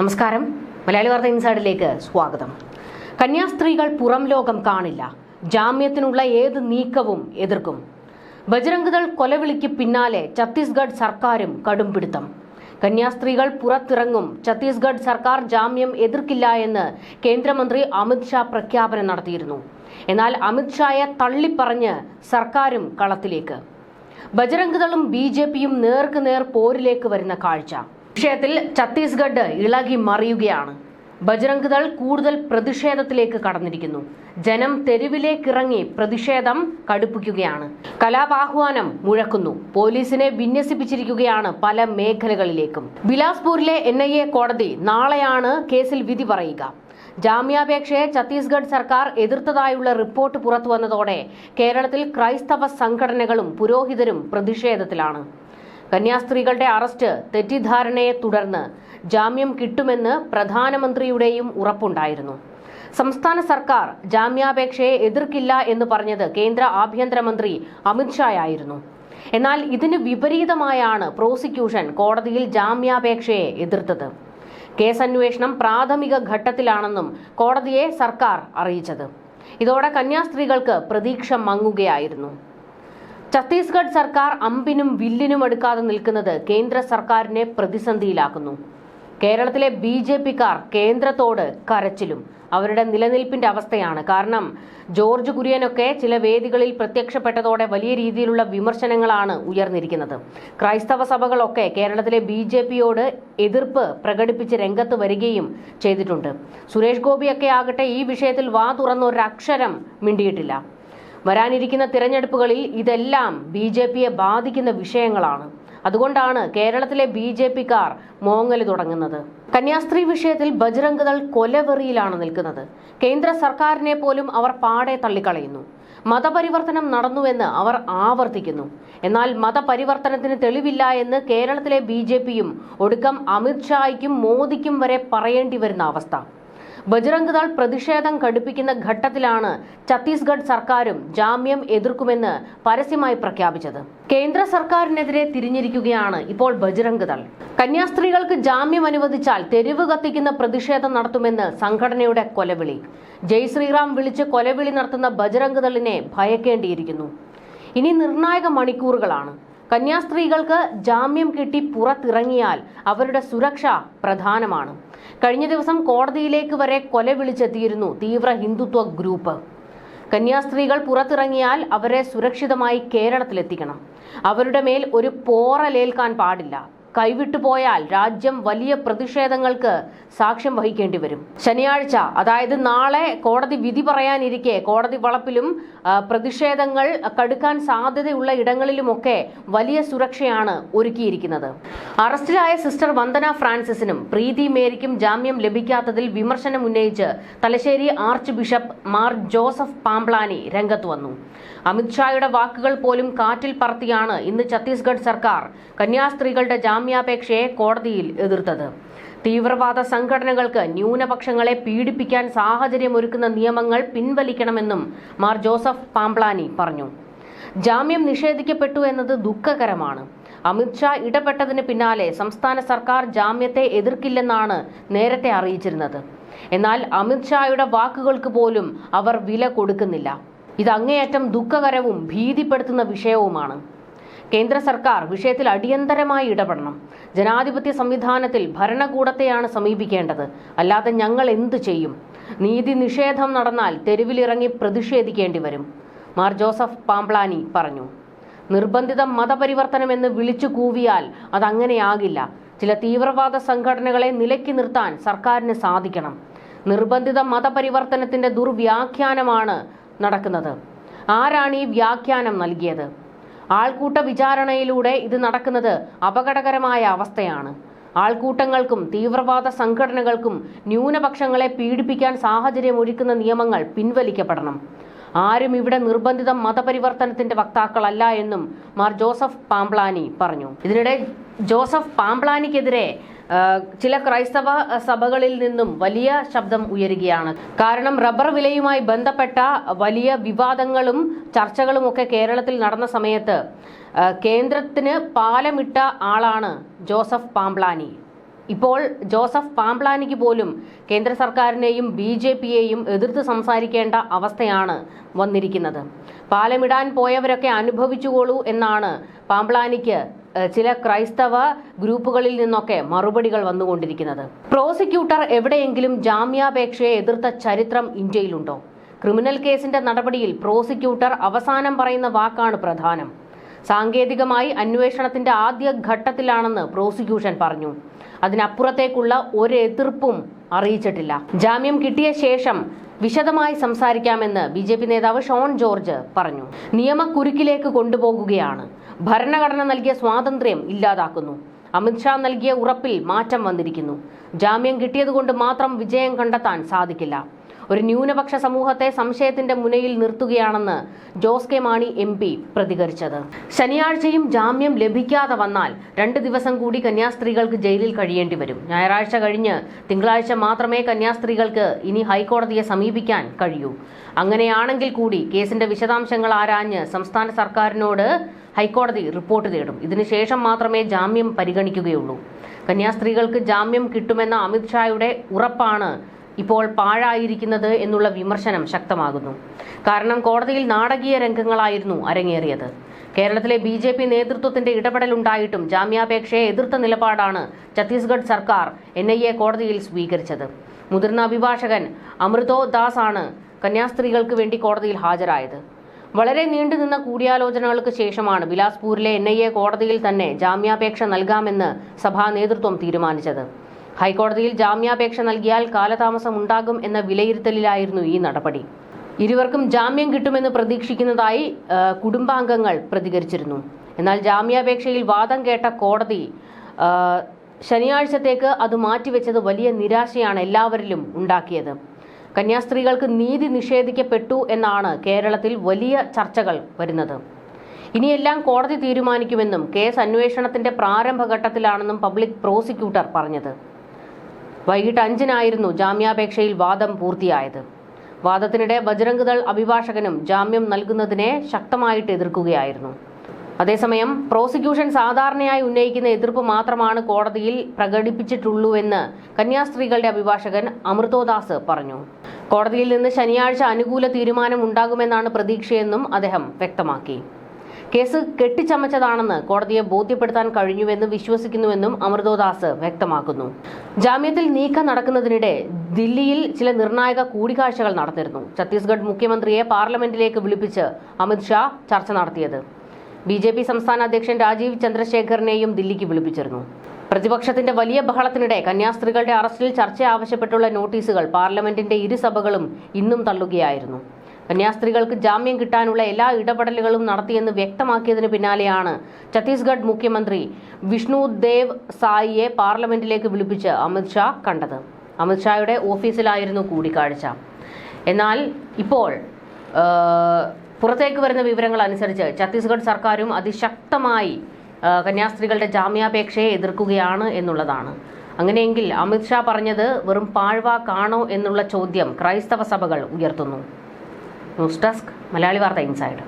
നമസ്കാരം. മലയാളി വാർത്ത ഇൻസൈഡിലേക്ക് സ്വാഗതം. കന്യാസ്ത്രീകൾ പുറം ലോകം കാണില്ല. ജാമ്യത്തിനുള്ള ഏത് നീക്കവും എതിർക്കും. ബജരംഗദൾ കൊലവിളിക്ക് പിന്നാലെ ഛത്തീസ്ഗഡ് സർക്കാരും കടുംപിടുത്തം കന്യാസ്ത്രീകൾ പുറത്തിറങ്ങും. ഛത്തീസ്ഗഡ് സർക്കാർ ജാമ്യം എതിർക്കില്ല എന്ന് കേന്ദ്രമന്ത്രി അമിത്ഷാ പ്രഖ്യാപനം നടത്തിയിരുന്നു. എന്നാൽ അമിത്ഷായെ തള്ളിപ്പറഞ്ഞ് സർക്കാരും കളത്തിലേക്ക്. ബജരംഗദളും ബി ജെ പിയും നേർക്കുനേർ പോരിലേക്ക് വരുന്ന കാഴ്ച. വിഷയത്തിൽ ഛത്തീസ്ഗഡ് ഇളകി മറിയുകയാണ്. ബജ്രംഗ് ദൾ കൂടുതൽ പ്രതിഷേധത്തിലേക്ക് കടന്നിരിക്കുന്നു. ജനം തെരുവിലേക്കിറങ്ങി പ്രതിഷേധം കടുപ്പിക്കുകയാണ്. കലാപാഹ്വാനം മുഴക്കുന്നു. പോലീസിനെ വിന്യസിപ്പിച്ചിരിക്കുകയാണ് പല മേഖലകളിലേക്കും. ബിലാസ്പൂരിലെ എൻ കോടതി നാളെയാണ് കേസിൽ വിധി പറയുക. ജാമ്യാപേക്ഷയെ ഛത്തീസ്ഗഡ് സർക്കാർ എതിർത്തതായുള്ള റിപ്പോർട്ട് പുറത്തുവന്നതോടെ കേരളത്തിൽ ക്രൈസ്തവ സംഘടനകളും പുരോഹിതരും പ്രതിഷേധത്തിലാണ്. കന്യാസ്ത്രീകളുടെ അറസ്റ്റ് തെറ്റിദ്ധാരണയെ തുടർന്ന് ജാമ്യം കിട്ടുമെന്ന് പ്രധാനമന്ത്രിയുടെയും ഉറപ്പുണ്ടായിരുന്നു. സംസ്ഥാന സർക്കാർ ജാമ്യാപേക്ഷയെ എതിർക്കില്ല എന്ന് പറഞ്ഞത് കേന്ദ്ര ആഭ്യന്തരമന്ത്രി അമിത്ഷായായിരുന്നു എന്നാൽ ഇതിന് വിപരീതമായാണ് പ്രോസിക്യൂഷൻ കോടതിയിൽ ജാമ്യാപേക്ഷയെ എതിർത്തത്. കേസന്വേഷണം പ്രാഥമിക ഘട്ടത്തിലാണെന്നും കോടതിയെ സർക്കാർ അറിയിച്ചത്. ഇതോടെ കന്യാസ്ത്രീകൾക്ക് പ്രതീക്ഷ മങ്ങുകയായിരുന്നു. ഛത്തീസ്ഗഡ് സർക്കാർ അമ്പിനും വില്ലിനും എടുക്കാതെ നിൽക്കുന്നത് കേന്ദ്ര സർക്കാരിനെ പ്രതിസന്ധിയിലാക്കുന്നു. കേരളത്തിലെ ബി ജെ പിക്കാർ കേന്ദ്രത്തോട് കരച്ചിലും. അവരുടെ നിലനിൽപ്പിന്റെ അവസ്ഥയാണ് കാരണം ജോർജ് കുര്യനൊക്കെ ചില വേദികളിൽ പ്രത്യക്ഷപ്പെട്ടതോടെ വലിയ രീതിയിലുള്ള വിമർശനങ്ങളാണ് ഉയർന്നിരിക്കുന്നത്. ക്രൈസ്തവ സഭകളൊക്കെ കേരളത്തിലെ ബി ജെ പിയോട് എതിർപ്പ് പ്രകടിപ്പിച്ച് രംഗത്ത് വരികയും ചെയ്തിട്ടുണ്ട്. സുരേഷ് ഗോപിയൊക്കെ ആകട്ടെ ഈ വിഷയത്തിൽ വാ തുറന്നൊരക്ഷരം മിണ്ടിയിട്ടില്ല. വരാനിരിക്കുന്ന തിരഞ്ഞെടുപ്പുകളിൽ ഇതെല്ലാം ബി ജെ പിയെ ബാധിക്കുന്ന വിഷയങ്ങളാണ്. അതുകൊണ്ടാണ് കേരളത്തിലെ ബി ജെ പിക്കാർ മോങ്ങൽ തുടങ്ങുന്നത്. കന്യാസ്ത്രീ വിഷയത്തിൽ ബജ്രംഗദൾ ദൾ കൊലവെറിയിലാണ് നിൽക്കുന്നത്. കേന്ദ്ര സർക്കാരിനെ പോലും അവർ പാടെ തള്ളിക്കളയുന്നു. മതപരിവർത്തനം നടന്നുവെന്ന് അവർ ആവർത്തിക്കുന്നു. എന്നാൽ മതപരിവർത്തനത്തിന് തെളിവില്ല എന്ന് കേരളത്തിലെ ബി ജെ പിയും ഒടുക്കം അമിത്ഷായ്ക്കും മോദിക്കും വരെ പറയേണ്ടി വരുന്ന അവസ്ഥ. ബജറംഗ് ദൾ പ്രതിഷേധം കടുപ്പിക്കുന്ന ഘട്ടത്തിലാണ് ഛത്തീസ്ഗഡ് സർക്കാരും ജാമ്യം എതിർക്കുമെന്ന് പരസ്യമായി പ്രഖ്യാപിച്ചത്. കേന്ദ്ര സർക്കാരിനെതിരെ തിരിഞ്ഞിരിക്കുകയാണ് ഇപ്പോൾ ബജ്രംഗ് ദൾ. കന്യാസ്ത്രീകൾക്ക് ജാമ്യം അനുവദിച്ചാൽ തെരുവ് കത്തിക്കുന്ന പ്രതിഷേധം നടത്തുമെന്ന് സംഘടനയുടെ കൊലവിളി. ജയ് ശ്രീറാം വിളിച്ച് കൊലവിളി നടത്തുന്ന ബജ്രംഗ് ദളിനെ ഭയക്കേണ്ടിയിരിക്കുന്നു. ഇനി നിർണായക മണിക്കൂറുകളാണ്. കന്യാസ്ത്രീകൾക്ക് ജാമ്യം കിട്ടി പുറത്തിറങ്ങിയാൽ അവരുടെ സുരക്ഷ പ്രധാനമാണ്. കഴിഞ്ഞ ദിവസം കോടതിയിലേക്ക് വരെ കൊല വിളിച്ചെത്തിയിരുന്നു തീവ്ര ഹിന്ദുത്വ ഗ്രൂപ്പ്. കന്യാസ്ത്രീകൾ പുറത്തിറങ്ങിയാൽ അവരെ സുരക്ഷിതമായി കേരളത്തിലെത്തിക്കണം. അവരുടെ മേൽ ഒരു പോറലേൽക്കാൻ പാടില്ല. കൈവിട്ടു പോയാൽ രാജ്യം വലിയ പ്രതിഷേധങ്ങൾക്ക് സാക്ഷ്യം വഹിക്കേണ്ടി വരും. ശനിയാഴ്ച അതായത് നാളെ കോടതി വിധി പറയാനിരിക്കെ കോടതി വളപ്പിലും പ്രതിഷേധങ്ങൾ കടുക്കാൻ സാധ്യതയുള്ള ഇടങ്ങളിലുമൊക്കെ വലിയ സുരക്ഷയാണ് ഒരുക്കിയിരിക്കുന്നത്. അറസ്റ്റിലായ സിസ്റ്റർ വന്ദന ഫ്രാൻസിസിനും പ്രീതി മേരിക്കും ജാമ്യം ലഭിക്കാത്തതിൽ വിമർശനം ഉന്നയിച്ച് തലശ്ശേരി ആർച്ച് ബിഷപ്പ് മാർ ജോസഫ് പാംപ്ലാനി രംഗത്ത് വന്നു. അമിത്ഷായുടെ വാക്കുകൾ പോലും കാറ്റിൽ പറത്തിയാണ് ഇന്ന് ഛത്തീസ്ഗഡ് സർക്കാർ കന്യാസ്ത്രീകളുടെ ജാമ്യാപേക്ഷയെ കോടതിയിൽ എതിർത്തത്. തീവ്രവാദ സംഘടനകൾക്ക് ന്യൂനപക്ഷങ്ങളെ പീഡിപ്പിക്കാൻ സാഹചര്യമൊരുക്കുന്ന നിയമങ്ങൾ പിൻവലിക്കണമെന്നും മാർ ജോസഫ് പാംപ്ലാനി പറഞ്ഞു. ജാമ്യം നിഷേധിക്കപ്പെട്ടു എന്നത് ദുഃഖകരമാണ്. അമിത്ഷാ ഇടപെട്ടതിന് പിന്നാലെ സംസ്ഥാന സർക്കാർ ജാമ്യത്തെ എതിർക്കില്ലെന്നാണ് നേരത്തെ അറിയിച്ചിരുന്നത്. എന്നാൽ അമിത്ഷായുടെ വാക്കുകൾക്ക് പോലും അവർ വില കൊടുക്കുന്നില്ല. ഇത് അങ്ങേയറ്റം ദുഃഖകരവും ഭീതിപ്പെടുത്തുന്ന വിഷയവുമാണ്. കേന്ദ്ര സർക്കാർ വിഷയത്തിൽ അടിയന്തരമായി ഇടപെടണം. ജനാധിപത്യ സംവിധാനത്തിൽ ഭരണകൂടത്തെയാണ് സമീപിക്കേണ്ടത്. അല്ലാതെ ഞങ്ങൾ എന്തു ചെയ്യും? നീതി നിഷേധം നടന്നാൽ തെരുവിലിറങ്ങി പ്രതിഷേധിക്കേണ്ടി വരും. മാർ ജോസഫ് പാംപ്ലാനി പറഞ്ഞു. നിർബന്ധിത മതപരിവർത്തനമെന്ന് വിളിച്ചു കൂവിയാൽ അതങ്ങനെയാകില്ല. ചില തീവ്രവാദ സംഘടനകളെ നിലയ്ക്ക് നിർത്താൻ സർക്കാരിന് സാധിക്കണം. നിർബന്ധിത മതപരിവർത്തനത്തിന്റെ ദുർവ്യാഖ്യാനമാണ് നടക്കുന്നത്. ആരാണ് ഈ വ്യാഖ്യാനം നൽകിയത്? ആൾക്കൂട്ട വിചാരണയിലൂടെ ഇത് നടക്കുന്നത് അപകടകരമായ അവസ്ഥയാണ്. ആൾക്കൂട്ടങ്ങൾക്കും തീവ്രവാദ സംഘടനകൾക്കും ന്യൂനപക്ഷങ്ങളെ പീഡിപ്പിക്കാൻ സാഹചര്യമൊരുക്കുന്ന നിയമങ്ങൾ പിൻവലിക്കപ്പെടണം. ആരും ഇവിടെ നിർബന്ധിത മതപരിവർത്തനത്തിന്റെ വക്താക്കളല്ല എന്നും മാർ ജോസഫ് പാംപ്ലാനി പറഞ്ഞു. ഇതിനിടെ ജോസഫ് പാംപ്ലാനിക്കെതിരെ ചില ക്രൈസ്തവ സഭകളിൽ നിന്നും വലിയ ശബ്ദം ഉയരുകയാണ്. കാരണം റബ്ബർ വിലയുമായി ബന്ധപ്പെട്ട വലിയ വിവാദങ്ങളും ചർച്ചകളും ഒക്കെ കേരളത്തിൽ നടന്ന സമയത്ത് കേന്ദ്രത്തിന് പാലമിട്ട ആളാണ് ജോസഫ് പാംപ്ലാനി. ഇപ്പോൾ ജോസഫ് പാംപ്ലാനിക്ക് പോലും കേന്ദ്ര സർക്കാരിനെയും ബി ജെ പിയെയും എതിർത്ത് സംസാരിക്കേണ്ട അവസ്ഥയാണ് വന്നിരിക്കുന്നത്. പാലമിടാൻ പോയവരൊക്കെ അനുഭവിച്ചുകൊള്ളൂ എന്നാണ് പാംപ്ലാനിക്ക് ചില ക്രൈസ്തവ ഗ്രൂപ്പുകളിൽ നിന്നൊക്കെ മറുപടികൾ വന്നുകൊണ്ടിരിക്കുന്നത്. പ്രോസിക്യൂട്ടർ എവിടെയെങ്കിലും ജാമ്യാപേക്ഷയെ എതിർത്ത ചരിത്രം ഇന്ത്യയിലുണ്ടോ? ക്രിമിനൽ കേസിന്റെ നടപടിയിൽ പ്രോസിക്യൂട്ടർ അവസാനം പറയുന്ന വാക്കാണ് പ്രധാനം. സാങ്കേതികമായി അന്വേഷണത്തിന്റെ ആദ്യ ഘട്ടത്തിലാണെന്ന് പ്രോസിക്യൂഷൻ പറഞ്ഞു. അതിനപ്പുറത്തേക്കുള്ള ഒരു എതിർപ്പും അറിയിച്ചിട്ടില്ല. ജാമ്യം കിട്ടിയ ശേഷം വിശദമായി സംസാരിക്കാമെന്ന് ബി നേതാവ് ഷോൺ ജോർജ് പറഞ്ഞു. നിയമക്കുരുക്കിലേക്ക് കൊണ്ടുപോകുകയാണ്. ഭരണഘടന നൽകിയ സ്വാതന്ത്ര്യം ഇല്ലാതാക്കുന്നു. അമിത്ഷാ നൽകിയ ഉറപ്പിൽ മാറ്റം വന്നിരിക്കുന്നു. ജാമ്യം കിട്ടിയതുകൊണ്ട് മാത്രം വിജയം കണ്ടെത്താൻ സാധിക്കില്ല. ഒരു ന്യൂനപക്ഷ സമൂഹത്തെ സംശയത്തിന്റെ മുനയിൽ നിർത്തുകയാണെന്ന് Jose K Mani M P പ്രതികരിച്ചത്. ശനിയാഴ്ചയും ജാമ്യം ലഭിക്കാതെ വന്നാൽ രണ്ട് ദിവസം കൂടി കന്യാസ്ത്രീകൾക്ക് ജയിലിൽ കഴിയേണ്ടി വരും. ഞായറാഴ്ച കഴിഞ്ഞ് തിങ്കളാഴ്ച മാത്രമേ കന്യാസ്ത്രീകൾക്ക് ഇനി ഹൈക്കോടതിയെ സമീപിക്കാൻ കഴിയൂ. അങ്ങനെയാണെങ്കിൽ കൂടി കേസിന്റെ വിശദാംശങ്ങൾ ആരാഞ്ഞ് സംസ്ഥാന സർക്കാരിനോട് ഹൈക്കോടതി റിപ്പോർട്ട് തേടും. ഇതിനുശേഷം മാത്രമേ ജാമ്യം പരിഗണിക്കുകയുള്ളൂ. കന്യാസ്ത്രീകൾക്ക് ജാമ്യം കിട്ടുമെന്ന അമിത്ഷായുടെ ഉറപ്പാണ് ഇപ്പോൾ പാഴായിരിക്കുന്നത് എന്നുള്ള വിമർശനം ശക്തമാകുന്നു. കാരണം കോടതിയിൽ നാടകീയ രംഗങ്ങളായിരുന്നു അരങ്ങേറിയത്. കേരളത്തിലെ ബി ജെ പി നേതൃത്വത്തിന്റെ ഇടപെടലുണ്ടായിട്ടും ജാമ്യാപേക്ഷയെ എതിർത്ത നിലപാടാണ് ഛത്തീസ്ഗഡ് സർക്കാർ എൻ ഐ എ കോടതിയിൽ സ്വീകരിച്ചത്. മുതിർന്ന അഭിഭാഷകൻ അമൃതോ ദാസ് ആണ് കന്യാസ്ത്രീകൾക്ക് വേണ്ടി കോടതിയിൽ ഹാജരായത്. വളരെ നീണ്ടുനിന്ന കൂടിയാലോചനകൾക്ക് ശേഷമാണ് ബിലാസ്പൂരിലെ എൻ കോടതിയിൽ തന്നെ ജാമ്യാപേക്ഷ നൽകാമെന്ന് സഭാ നേതൃത്വം തീരുമാനിച്ചത്. ഹൈക്കോടതിയിൽ ജാമ്യാപേക്ഷ നൽകിയാൽ കാലതാമസം ഉണ്ടാകും എന്ന വിലയിരുത്തലിലായിരുന്നു ഈ നടപടി. ഇരുവർക്കും ജാമ്യം കിട്ടുമെന്ന് പ്രതീക്ഷിക്കുന്നതായി കുടുംബാംഗങ്ങൾ പ്രതികരിച്ചിരുന്നു. എന്നാൽ ജാമ്യാപേക്ഷയിൽ വാദം കേട്ട കോടതി ശനിയാഴ്ചത്തേക്ക് അത് മാറ്റിവെച്ചത് വലിയ നിരാശയാണ് എല്ലാവരിലും ഉണ്ടാക്കിയത്. കന്യാസ്ത്രീകൾക്ക് നീതി നിഷേധിക്കപ്പെട്ടു എന്നാണ് കേരളത്തിൽ വലിയ ചർച്ചകൾ വരുന്നത്. ഇനിയെല്ലാം കോടതി തീരുമാനിക്കുമെന്നും കേസ് അന്വേഷണത്തിന്റെ പ്രാരംഭഘട്ടത്തിലാണെന്നും പബ്ലിക് പ്രോസിക്യൂട്ടർ പറഞ്ഞത്. വൈകിട്ട് അഞ്ചിനായിരുന്നു ജാമ്യാപേക്ഷയിൽ വാദം പൂർത്തിയായത്. വാദത്തിനിടെ ബജരംഗ് ദൾ അഭിഭാഷകനും ജാമ്യം നൽകുന്നതിനെ ശക്തമായിട്ട് എതിർക്കുകയായിരുന്നു. അതേസമയം പ്രോസിക്യൂഷൻ സാധാരണയായി ഉന്നയിക്കുന്ന എതിർപ്പ് മാത്രമാണ് കോടതിയിൽ പ്രകടിപ്പിച്ചിട്ടുള്ളൂവെന്ന് കന്യാസ്ത്രീകളുടെ അഭിഭാഷകൻ അമൃതോദാസ് പറഞ്ഞു. കോടതിയിൽ നിന്ന് ശനിയാഴ്ച അനുകൂല തീരുമാനം ഉണ്ടാകുമെന്നാണ് പ്രതീക്ഷയെന്നും അദ്ദേഹം വ്യക്തമാക്കി. കേസ് കെട്ടിച്ചമച്ചതാണെന്ന് കോടതിയെ ബോധ്യപ്പെടുത്താൻ കഴിഞ്ഞുവെന്ന് വിശ്വസിക്കുന്നുവെന്നും അമൃതോദാസ് വ്യക്തമാക്കുന്നു. ജാമ്യത്തിൽ നീക്കം നടക്കുന്നതിനിടെ ദില്ലിയിൽ ചില നിർണായക കൂടിക്കാഴ്ചകൾ നടന്നിരുന്നു. ഛത്തീസ്ഗഡ് മുഖ്യമന്ത്രിയെ പാർലമെന്റിലേക്ക് വിളിപ്പിച്ച് അമിത്ഷാ ചർച്ച നടത്തിയത്. ബി ജെ പി സംസ്ഥാന അധ്യക്ഷൻ രാജീവ് ചന്ദ്രശേഖറിനെയും ദില്ലിക്ക് വിളിപ്പിച്ചിരുന്നു. പ്രതിപക്ഷത്തിന്റെ വലിയ ബഹളത്തിനിടെ കന്യാസ്ത്രീകളുടെ അറസ്റ്റിൽ ചർച്ച ആവശ്യപ്പെട്ടുള്ള നോട്ടീസുകൾ പാർലമെന്റിന്റെ ഇരുസഭകളും ഇന്നും തള്ളുകയായിരുന്നു. കന്യാസ്ത്രീകൾക്ക് ജാമ്യം കിട്ടാനുള്ള എല്ലാ ഇടപെടലുകളും നടത്തിയെന്ന് വ്യക്തമാക്കിയതിന് പിന്നാലെയാണ് ഛത്തീസ്ഗഡ് മുഖ്യമന്ത്രി വിഷ്ണു ദേവ് സായിയെ പാർലമെന്റിലേക്ക് വിളിപ്പിച്ച് അമിത്ഷാ കണ്ടത്. അമിത്ഷായുടെ ഓഫീസിലായിരുന്നു കൂടിക്കാഴ്ച. എന്നാൽ ഇപ്പോൾ പുറത്തേക്ക് വരുന്ന വിവരങ്ങൾ അനുസരിച്ച് ഛത്തീസ്ഗഡ് സർക്കാരും അതിശക്തമായി കന്യാസ്ത്രീകളുടെ ജാമ്യാപേക്ഷയെ എതിർക്കുകയാണ് എന്നുള്ളതാണ്. അങ്ങനെയെങ്കിൽ അമിത്ഷാ പറഞ്ഞത് വെറും പാഴ്വാക്കാണോ എന്നുള്ള ചോദ്യം ക്രൈസ്തവ സഭകൾ ഉയർത്തുന്നു. ന്യൂസ് ഡെസ്ക് മലയാളി വാർത്ത ഇൻസൈഡ്.